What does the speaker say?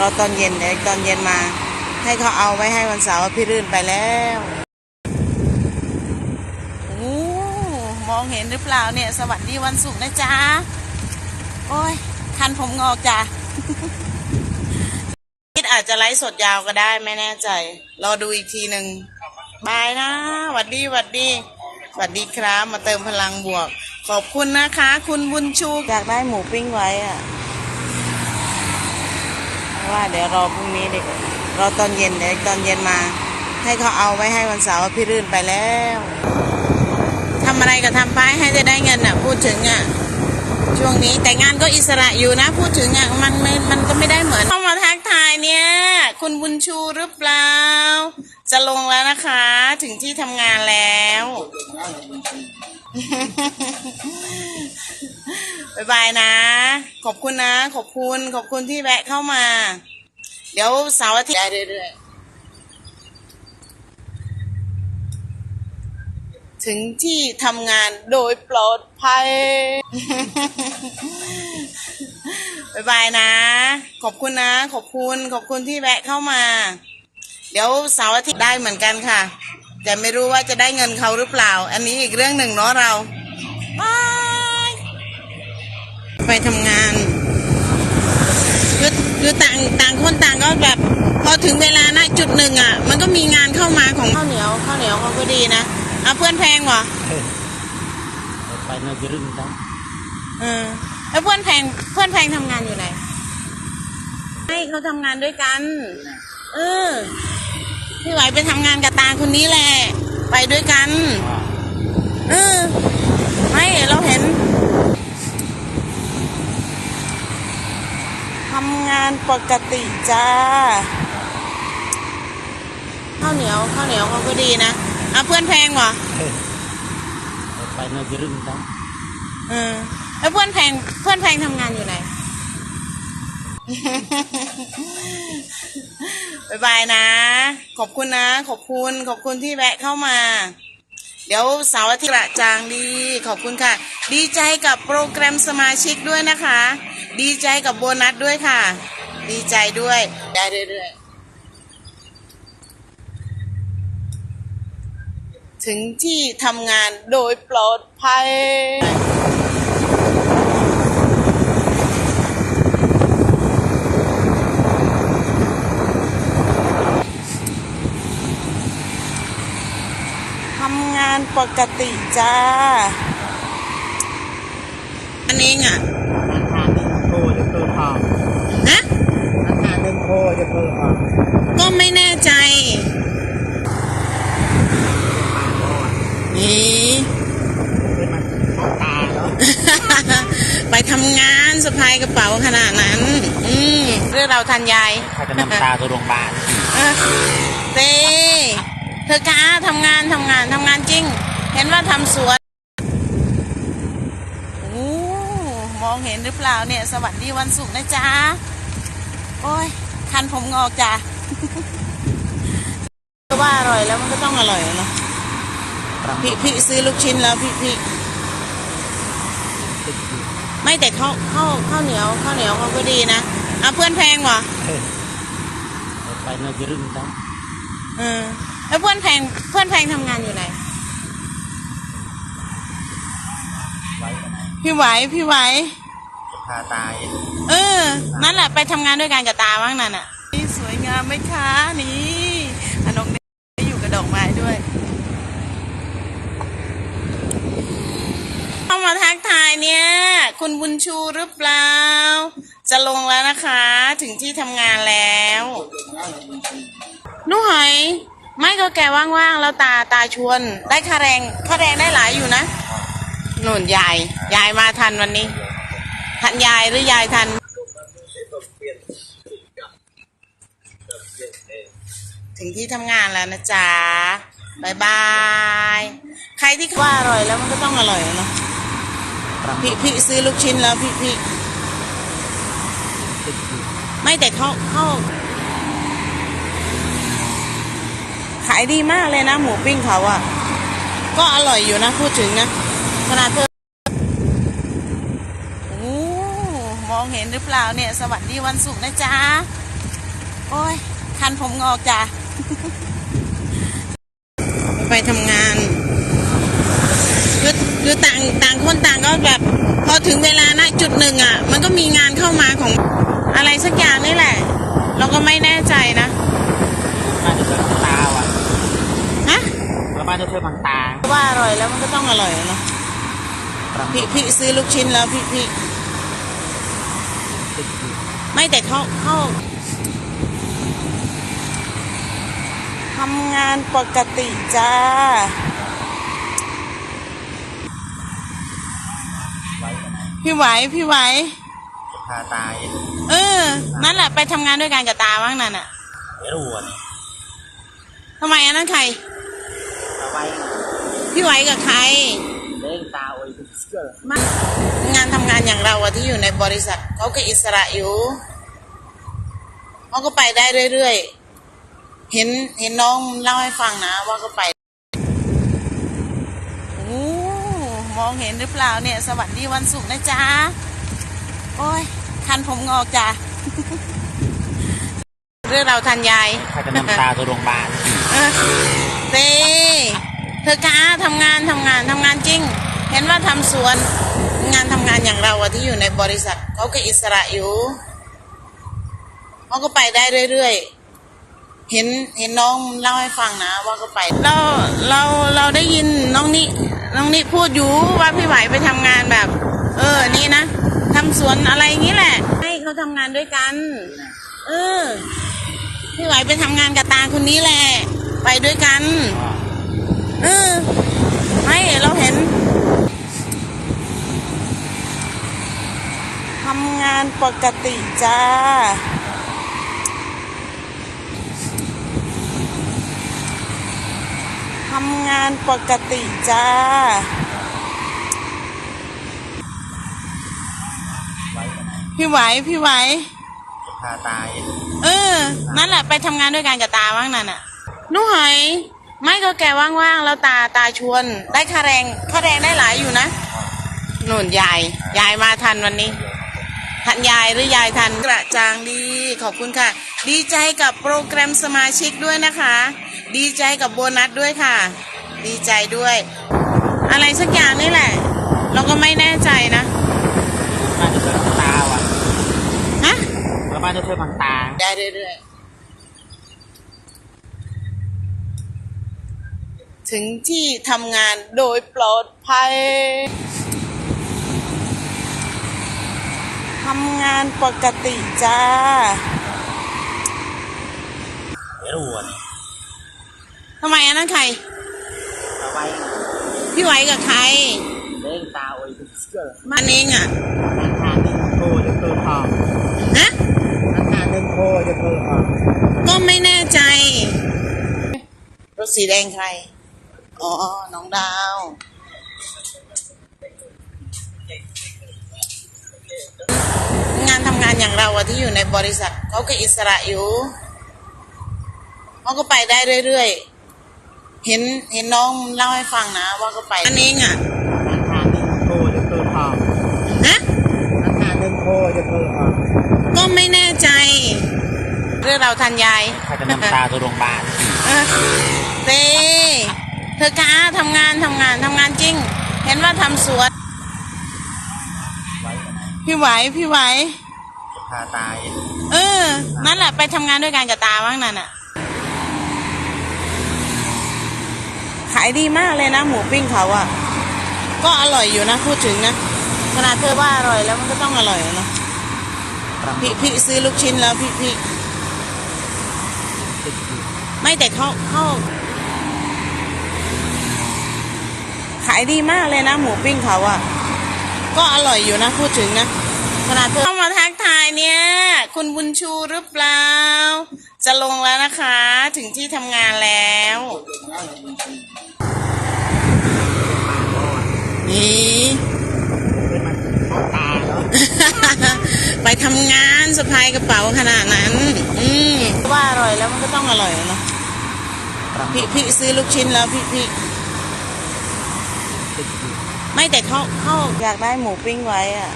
รอตอนเย็นเดี๋ยวตอนเย็นมา ให้เขาเอาไว้ให้วันเสาร์พี่รื่นไปแล้วโอ้มองเห็นหรือเปล่าเนี่ย สวัสดีวันศุกร์นะจ๊ะ โอ้ย คันผมงอกจ้ะคิดอาจจะไลฟ์สดยาวก็ได้ไม่แน่ใจ รอดูอีกทีหนึ่งบายนะหวัดดีหวัดดีหวัดดีครับ มาเติมพลังบวก ขอบคุณนะคะ คุณบุญชูอยากได้หมูปิ้งไว้อะ ว่าเดี๋ยวรอพรุ่งนี้ดีกรอตอนเย็นเดี๋ยวตอนเย็นมา ให้เขาเอาไว้ให้วันเสาร์พี่รื่นไปแล้วทำอะไรก็ทำไปให้จะได้เงินอะ พูดถึงอะช่วงนี้แต่งานก็อิสระอยู่นะ พูดถึงอะมันไม่มันก็ไม่ได้เหมือนเข้ามาทักทายเนี่ย คุณบุญชูหรือเปล่า จะลงแล้วนะคะ ถึงที่ทำงานแล้ว บายบายนะ ขอบคุณนะ ขอบคุณ ขอบคุณที่แวะเข้ามา เดี๋ยวเสาร์อาทิตย์ได้เรื่อยๆ ถึงที่ทำงานโดยปลอดภัยบายบายนะ ขอบคุณนะ ขอบคุณ ขอบคุณที่แวะเข้ามา เดี๋ยวเสาร์อาทิตย์ได้เหมือนกันค่ะ แต่ไม่รู้ว่าจะได้เงินเขาหรือเปล่า อันนี้อีกเรื่องหนึ่งเนาะเราบาย ไปทำงานคือคือต่างต่างคนต่างก็แบบพอถึงเวลานะจุดหนึ่งอะ มันก็มีงานเข้ามาของข้าวเหนียวข้าวเหนียวเขาก็ดีนะเอาเพื่อนแพงวะไปในจะรึงครับเออแล้วเพื่อนแพงเพื่อนแพงทำงานอยู่ไหนให้เขาทำงานด้วยกัน เออพี่ไหวไปทำงานกับตาคนนี้แหละ ไปด้วยกัน เออไม่เราเห็นำงานปกติจ้า ข้าวเหนียวข้าวเหนียวเขาก็ดีนะเอาเพื่อนแพงวะไปในจะรึงครับเออแล้วเพื่อนแพงเพื่อนแพงทำงานอยู่ไหนบายบายนะ ขอบคุณนะ ขอบคุณ ขอบคุณที่แวะเข้ามา เดี๋ยวเสาร์อาทิตย์ละจางดีขอบคุณค่ะ ดีใจกับโปรแกรมสมาชิกด้วยนะคะ ดีใจกับโบนัสด้วยค่ะ ดีใจด้วยได้เรื่อยๆถึงที่ทำงานโดยปลอดภัย ทำ งานปกติจ้า อันนี้อะราคาหนึ่งโคจะเพิ่มออกนะราคาหนึ่งโคจะเพิ่มออกก็ไม่แน่ใจนี่เป็นมันเข้าตาแล้วไปทำงานสะพายกระเป๋าขนาดนั้น อืมเรื่องเราทันยายถ้าจะนำตาตัวโรงพยาบาลเออเต้ เธอกล้าทำงานทำงานทำงานจริง เห็นว่าทำสวนโอ้มองเห็นหรือเปล่าเนี่ย สวัสดีวันศุกร์นะจ๊ะ โอ้ย คันผมงอกจ้ะก็ว่าอร่อยแล้วมันก็ต้องอร่อยอะเนาะพี่พี่ซื้อลูกชิ้นแล้วพี่พี่ไม่แต่ข้าวข้าวข้าวเหนียวข้าวเหนียวเขาก็ดีนะเอาเพื่อนแพงวะไปในจะรึงครับเออ แล้วเพื่อนแพงเพื่อนแพงทำงานอยู่ไหนไว้กันนะพี่ไหวพี่ไหวพาตาย เออ นั่นแหละไปทำงานด้วยกันกับตาบ้างนั่นอะนี่สวยงามไหมคะ นี่อนงได้อยู่กับดอกไม้ด้วย เข้ามาทักทายเนี่ย คุณบุญชูหรือเปล่า จะลงแล้วนะคะ ถึงที่ทำงานแล้วหนุหอย ไม่ก็แกว่างๆ แล้วตาตาชวน ได้ค่าแรงค่าแรงได้หลายอยู่นะหนุนยายยายมาทันวันนี้ ทันยายหรือยายทันถึงที่ทำงานแล้วนะจ๊ะบายบาย ใครที่ว่าอร่อยแล้วมันก็ต้องอร่อยเนาะพี่พี่ซื้อลูกชิ้นแล้วพี่พี่ไม่แต่เขาเขา ขายดีมากเลยนะ หมูปิ้งเขาอะก็อร่อยอยู่นะพูดถึงนะขนาดเธอโอ้มองเห็นหรือเปล่าเนี่ย สวัสดีวันศุกร์นะจ๊ะ โอ้ย คันผมงอกจ้ะ ไปทำงานคือคือต่างต่างคนต่างก็แบบ พอถึงเวลานะจุดหนึ่งอะ มันก็มีงานเข้ามาของอะไรสักอย่างนี่แหละ เราก็ไม่แน่ใจนะ บ้านจะช่วยบางตาว่ะ ฮะ แล้วบ้านจะช่วยบางตาว่าอร่อยแล้วมันก็ต้องอร่อยอะเนาะพี่พี่ซื้อลูกชิ้นแล้วพี่พี่ไม่แต่เขาเขาทำงานปกติจ้าพี่ไหวพี่ไหวจะพาตายเออ นั่นแหละไปทำงานด้วยกันกับตาบ้างนั่นอะไม่รู้อะนี่ทำไมอันนั้นใครเอาไว้ พี่ไหวกับใครเล่นตาโอ้ยเสื้อมันงานทำงานอย่างเราอะที่อยู่ในบริษัทเขาก็อิสระอยู่เขาก็ไปได้เรื่อยๆ เห็นเห็นน้องเล่าให้ฟังนะว่าก็ไปโอ้มองเห็นหรือเปล่าเนี่ย สวัสดีวันศุกร์นะจ๊ะ โอ้ย คันผมงอกจ้ะเรื่องเราวทันยาย ใครจะนำตาตัวโรงพยาบาลเออเต้ เธอกล้าทำงานทำงานทำงานจริง เห็นว่าทำสวนงานทำงานอย่างเราอะที่อยู่ในบริษัทเขาก็อิสระอยู่เขาก็ไปได้เรื่อยๆ เห็นเห็นน้องเล่าให้ฟังนะว่าก็ไป เราเราเราได้ยินน้องนี่น้องนี่พูดอยู่ว่าพี่ไหวไปทำงานแบบ เออนี่นะทำสวนอะไรอย่างนี้แหละ ให้เขาทำงานด้วยกัน เออพี่ไหวไปทำงานกับตาคนนี้แหละ ไปด้วยกัน เออ ไม่เราเห็นทำงานปกติจ้า ทำงานปกติจ้า พี่ไหว พี่ไหวจะพาตาย เออ นั่นแหละไปทำงานด้วยกันกับตาบ้างนั่นน่ะหนุหอยไม่ก็แกว่างๆ แล้วตาตาชวน ได้ค่าแรงค่าแรงได้หลายอยู่นะหนุนยาย ยายมาทันวันนี้ ทันยายหรือยายทันกระจางดีขอบคุณค่ะ ดีใจกับโปรแกรมสมาชิกด้วยนะคะ ดีใจกับโบนัสด้วยค่ะ ดีใจด้วย อะไรสักอย่างนี่แหละ เราก็ไม่แน่ใจนะบ้านจะช่วยบางตาว่ะฮะแล้วบ้านจะช่วยบางตาได้เรื่อยๆถึงที่ทำงานโดยปลอดภัย ทำงานปกติจ้าไม่รู้อะนี่ทำไมอันนั้นใครเอาไว้พี่ไหวกับใครเล่นตาโอ้ยเสื้อมันเองอะราคาหนึ่งโคจะเพิ่มออกนะราคาหนึ่งโคจะเพิ่มออกก็ไม่แน่ใจรถสีแดงใคร อ๋อ น้องดาว งานทำงาน อย่างเราอะที่อยู่ในบริษัทเขาก็อิสระอยู่เขาก็ไปได้เรื่อยๆ เห็นเห็นน้องเล่าให้ฟังนะว่าก็ไปอันเองอะราคาหนึ่งโคจะเพิ่มออกนะราคาหนึ่งโคจะเพิ่มออกก็ไม่แน่ใจ เรื่องเราวทันยายใครจะนำตาตัวโรงพยาบาลเออเต้เธอกล้าทำงานทำงานทำงานจริง เห็นว่าทำสวนพี่ไหว พี่ไหวจะ พาตาย เออ นั่นแหละไปทำงานด้วยกันกับตาบ้างนั่นอะ ขายดีมากเลยนะหมูปิ้งเขาอะ ก็อร่อยอยู่นะพูดถึงนะ ขนาดเธอว่าอร่อยแล้วมันก็ต้องอร่อยอะเนาะ พี่พี่ซื้อลูกชิ้นแล้วพี่พี่ไม่แต่เขาเขาขายดีมากเลยนะหมูปิ้งเขาอะ ก็อร่อยอยู่นะพูดถึงนะขนาดเธอเข้ามาทักทาย เนี่ย คุณบุญชูหรือเปล่า จะลงแล้วนะคะ ถึงที่ทำงานแล้ว นี่ไปทำงานสะพายกระเป๋าขนาดนั้น อืมว่าอร่อยแล้วมันก็ต้องอร่อยเนาะพี่พี่ซื้อลูกชิ้นแล้วพี่พี่ไม่แต่เขาเขาอยากได้หมูปิ้งไว้อะ